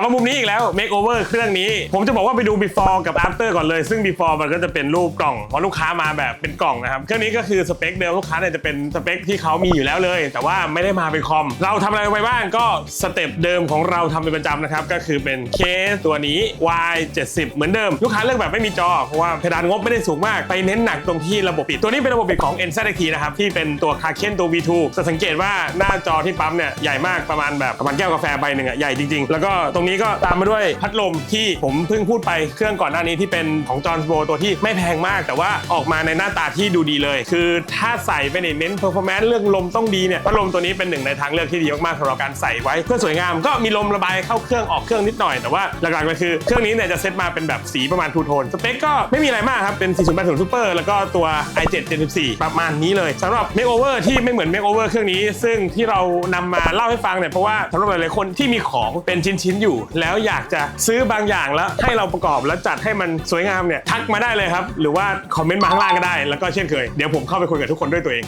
ลับมามุมนี้อีกแล้ว make over เครื่องนี้ ผมจะบอกว่าไปดู before กับ after ก่อนเลย ซึ่ง before มันก็จะเป็นรูปกล่องเพราะลูกค้ามาแบบเป็นกล่องนะครับเครื่องนี้ก็คือสเปคเดิมลูกค้าเนี่ยจะเป็นสเปคที่เขามีอยู่แล้วเลย แต่ว่าไม่ได้มาเป็นคอม เราทำอะไรไปบ้างก็สเต็ปเดิมของเราทำเป็นประจำนะครับก็คือเป็นเคสตัวนี้ Y 70เหมือนเดิม ลูกค้าเลือกแบบไม่มีจอเพราะว่าเพดานงบไม่ได้สูงมากไปเน้นหนักตรงที่ระบบปิดตัวนี้เป็นระบบปิดของ n z t นะครับที่เป็นตัวคาเคนตัว V2 จะสังเกตว่าหน้าจอที่ปั๊มเนี่ยใหญ่มากประมาณแบบประมาณแก้วกาแฟใบหนึ่งอะใหญ่จริงๆ แล้วก็ตรงนี้ก็ตามมาด้วยพัดลมที่ผมเพิ่งพูดไปเครื่องก่อนหน้านี้ที่เป็นของจอห์นสโบตัวที่ไม่แพงมาก แต่ว่าออกมาในหน้าตาที่ดูดีเลย คือถ้าใส่ไปในเน้นเพอร์ฟอร์แมนซ์เรื่องลมต้องดีเนี่ยพัดลมตัวนี้เป็นหนึ่งในทางเลือกที่ดีมากๆสำหรับการใส่ไว้เพื่อสวยงามก็มีลมระบายเข้าเครื่องออกเครื่องนิดหน่อยแต่ว่าหลักๆเลยคือเครื่องนี้เนี่ยจะเซตมาเป็นแบบสีประมาณทูโทนสเปคก็ไม่มีอะไรมากครับเป็น 4080 Super แล้วก็ตัว i7 74ประมาณนี้เลยสำหรับ Makeover ที่ไม่เหมือน Makeover เครื่องนี้ ซึ่งที่เรานำมาเล่าให้ฟังเนี่ยเพราะว่าสำหรับหลายๆคนที่มีของเป็นชิ้นๆอยู่แล้วอยากจะซื้อบางอย่างแล้วให้เราประกอบแล้วจัดให้มันสวยงามเนี่ยทักมาได้เลยครับ หรือว่าคอมเมนต์มาข้างล่างก็ได้ แล้วก็เช่นเคย เดี๋ยวผมเข้าไปคุยกับทุกคนด้วยตัวเอง